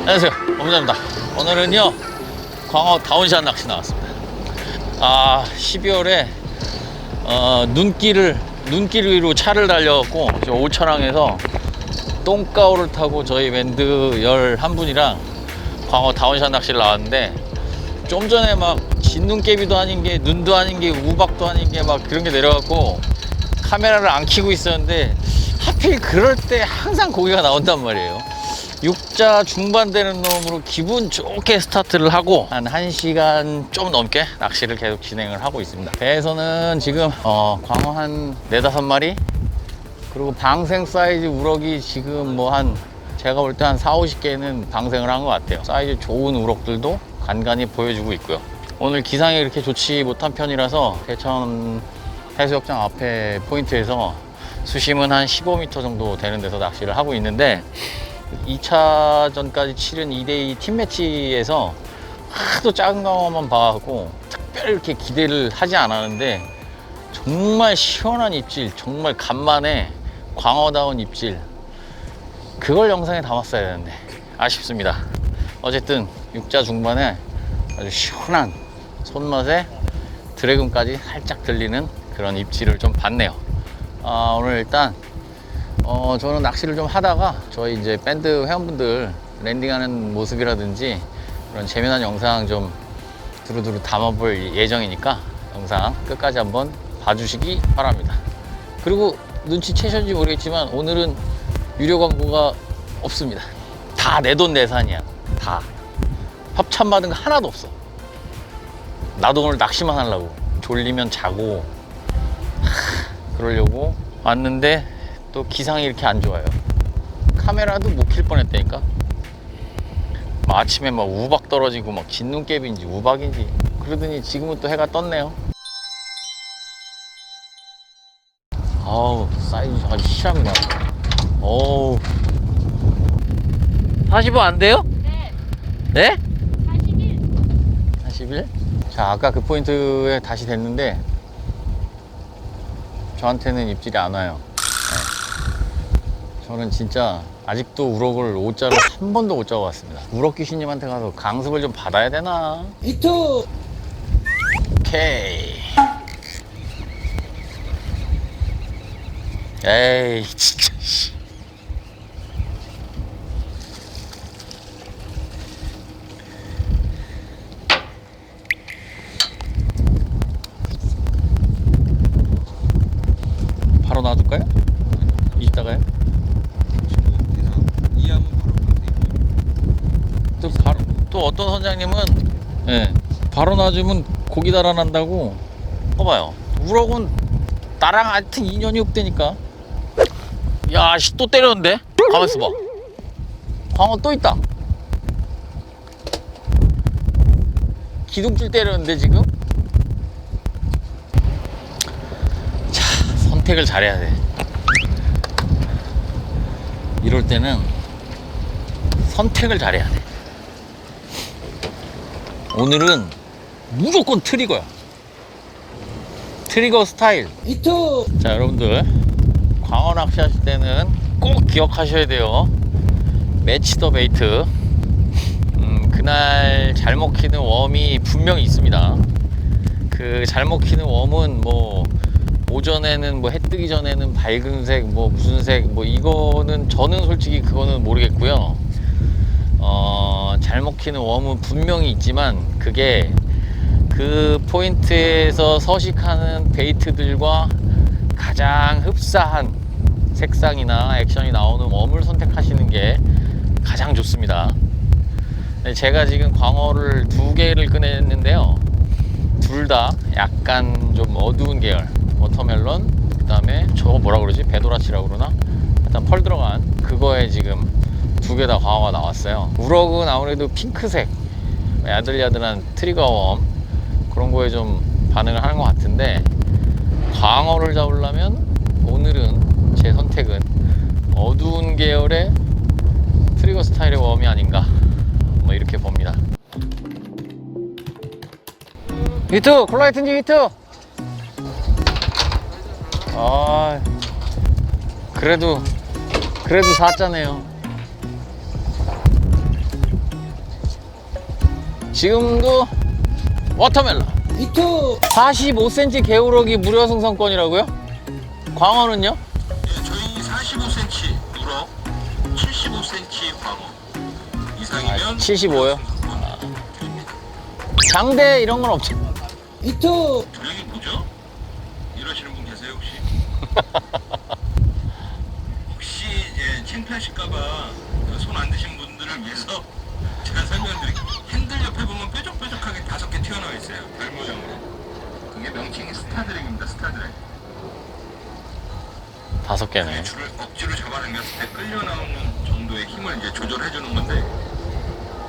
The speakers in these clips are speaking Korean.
안녕하세요. 엄자입니다. 오늘은요, 광어 다운샷 낚시 나왔습니다. 아, 12월에, 어, 눈길을, 눈길 위로 차를 달려갖고, 저 오천항에서 똥가오를 타고 저희 밴드 11분이랑 광어 다운샷 낚시를 나왔는데, 좀 전에 막 진눈깨비도 아닌 게, 눈도 아닌 게, 우박도 아닌 게 막 그런 게 내려갖고, 카메라를 안 켜고 있었는데, 하필 그럴 때 항상 고기가 나온단 말이에요. 육자 중반 되는 놈으로 기분 좋게 스타트를 하고 한 1시간 좀 넘게 낚시를 계속 진행을 하고 있습니다. 배에서는 지금 어, 광어 한 4, 5마리 그리고 방생 사이즈 우럭이 지금 뭐 한 제가 볼 때 한 4, 50개는 방생을 한 것 같아요. 사이즈 좋은 우럭들도 간간히 보여주고 있고요. 오늘 기상이 그렇게 좋지 못한 편이라서 대천 해수욕장 앞에 포인트에서 수심은 한 15m 정도 되는 데서 낚시를 하고 있는데 2차전까지 치른 2대2 팀 매치에서 하도 작은 강어만 봐갖고 특별히 이렇게 기대를 하지 않았는데 정말 시원한 입질, 정말 간만에 광어다운 입질 그걸 영상에 담았어야 되는데 아쉽습니다. 어쨌든 육자 중반에 아주 시원한 손맛에 드래곤까지 살짝 들리는 그런 입질을 좀 봤네요. 아, 오늘 일단 어, 저는 낚시를 좀 하다가 저희 이제 밴드 회원분들 랜딩하는 모습이라든지 그런 재미난 영상 좀 두루두루 담아볼 예정이니까 영상 끝까지 한번 봐주시기 바랍니다. 그리고 눈치채셨는지 모르겠지만 오늘은 유료 광고가 없습니다. 다 내 돈 내산이야. 다. 협찬 받은 거 하나도 없어. 나도 오늘 낚시만 하려고. 졸리면 자고. 하, 그러려고 왔는데 또 기상이 이렇게 안 좋아요. 카메라도 못킬 뻔했다니까. 막 아침에 막 우박 떨어지고 막 진눈깨비인지 우박인지 그러더니 지금은 또 해가 떴네요. 아우 사이즈 아주 실합니다. 어우 45 안 돼요? 네, 네? 41. 41? 자 아까 그 포인트에 다시 됐는데 저한테는 입질이 안 와요 네. 저는 진짜 아직도 우럭을 5자로 한 번도 못 잡아봤습니다. 우럭 귀신님한테 가서 강습을 좀 받아야 되나? 히트! 오케이. 에이 진짜 씨. 바로 놔둘까요? 이따가요? 이하면 바로 방생이고요. 또 바로 선장님은 예 바로 놔주면 고기 달아난다고. 봐봐요. 우럭은 나랑 하여튼 인연이 없다니까. 야씨 또 때렸는데? 가만 있어 봐. 광어 또 있다. 기둥줄 때렸는데 지금? 자 선택을 잘해야 돼. 이럴 때는 선택을 잘해야 돼 오늘은 무조건 트리거야. 트리거 스타일. 히트! 자, 여러분들. 광어 낚시 하실 때는 꼭 기억하셔야 돼요. 매치 더 베이트. 음, 그날 잘 먹히는 웜이 분명히 있습니다. 그 잘 먹히는 웜은 뭐, 오전에는 뭐 해 뜨기 전에는 밝은 색, 뭐 무슨 색, 뭐 이거는 저는 솔직히 그거는 모르겠고요. 어, 잘 먹히는 웜은 분명히 있지만 그게 그 포인트에서 서식하는 베이트들과 가장 흡사한 색상이나 액션이 나오는 웜을 선택하시는 게 가장 좋습니다. 네, 제가 지금 광어를 두 개를 꺼냈는데요. 둘 다 약간 좀 어두운 계열 워터멜론 그 다음에 저거 뭐라 그러지 배도라치라고 그러나 일단 펄 들어간 그거에 지금 두 개다 광어가 나왔어요 우럭은 아무래도 핑크색 야들야들한 트리거 웜 그런 거에 좀 반응을 하는 것 같은데 광어를 잡으려면 오늘은 제 선택은 어두운 계열의 트리거 스타일의 웜이 아닌가 뭐 이렇게 봅니다 히트! 콜라이트님 히트! 아 그래도 그래도 사잖아요 지금도 워터멜론 이투 45cm 개우럭이 무료 승선권이라고요? 광어는요? 예, 저희 45cm 우럭, 75cm 광어 이상이면 아, 75요? 장대 이런 건 없죠? 이투 조력이 뭐죠? 이러시는 분 계세요 혹시? 혹시 이제 창피하실까봐 손 안 드신 분들을 위해서 제가 설명드릴게요. 핸들 옆에 보면 뾰족뾰족하게 다섯 개 튀어나와 있어요. 별 모양으로. 그게 명칭이 스타드랙입니다. 스타드랙. 다섯 개네. 줄을 억지로 잡아당겼을 때 끌려 나오는 정도의 힘을 이제 조절해 주는 건데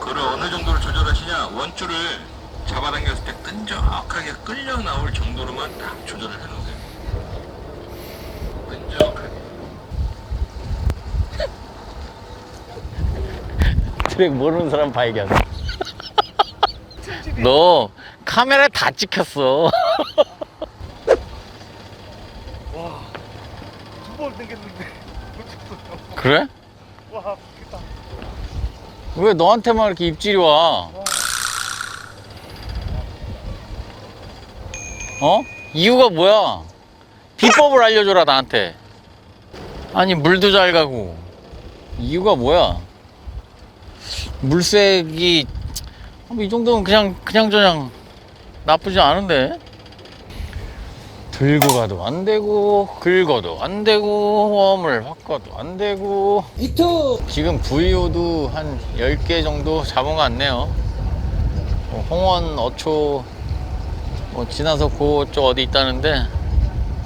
그걸 어느 정도로 조절하시냐 원줄을 잡아당겼을 때 끈적하게 끌려 나올 정도로만 딱 조절을 해 놓으세요. 끈적하게. 트랙 모르는 사람 발견. 너 카메라에 다 찍혔어. 두번 당겼는데 놓쳤어요. 그래? 와, 좋겠다. 왜 너한테만 이렇게 입질이 와? 어? 이유가 뭐야? 비법을 알려줘라 나한테. 아니 물도 잘 가고 이유가 뭐야? 물색이 어, 이 정도면 그냥 그냥 저냥 나쁘지 않은데. 들고 가도 안 되고 긁어도 안 되고 웜을 바꿔도 안 되고 이투 지금 VO도 한 10개 정도 잡은 것 같네요. 어, 홍원 어초 뭐 지나서 그쪽 어디 있다는데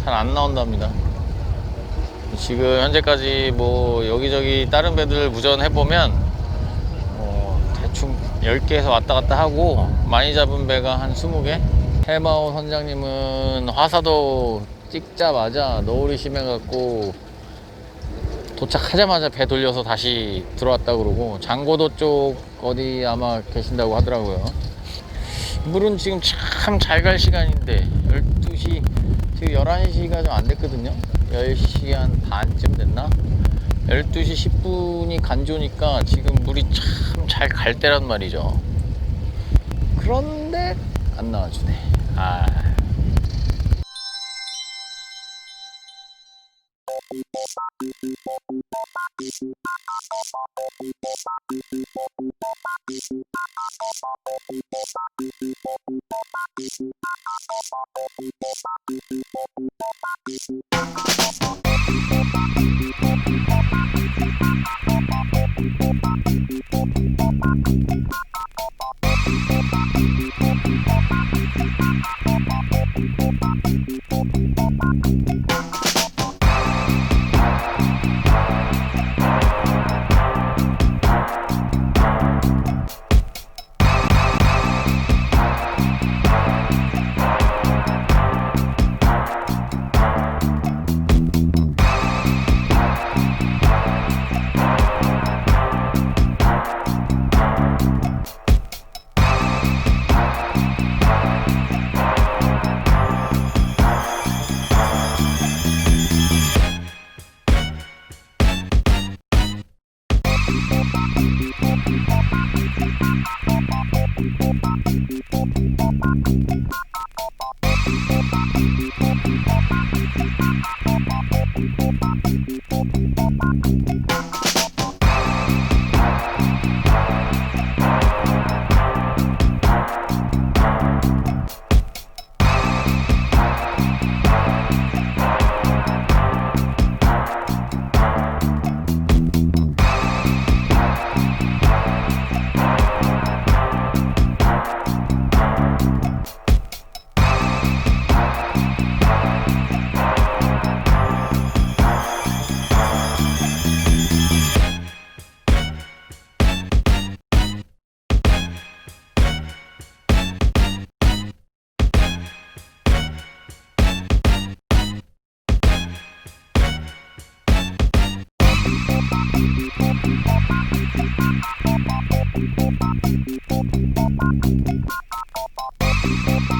잘 안 나온답니다. 지금 현재까지 뭐 여기저기 다른 배들 무전해보면 10개에서 왔다 갔다 하고 많이 잡은 배가 한 20개? 해마오 선장님은 화사도 찍자마자 너울이 심해갖고 도착하자마자 배 돌려서 다시 들어왔다 그러고 장고도 쪽 어디 아마 계신다고 하더라고요. 물은 지금 참 잘 갈 시간인데 12시 지금 11시가 좀 안 됐거든요. 10시 한 반쯤 됐나? 12시 10분이 간조니까 지금 물이 참 잘 갈 때란 말이죠. 그런데 안 나와주네. 아. Thank you.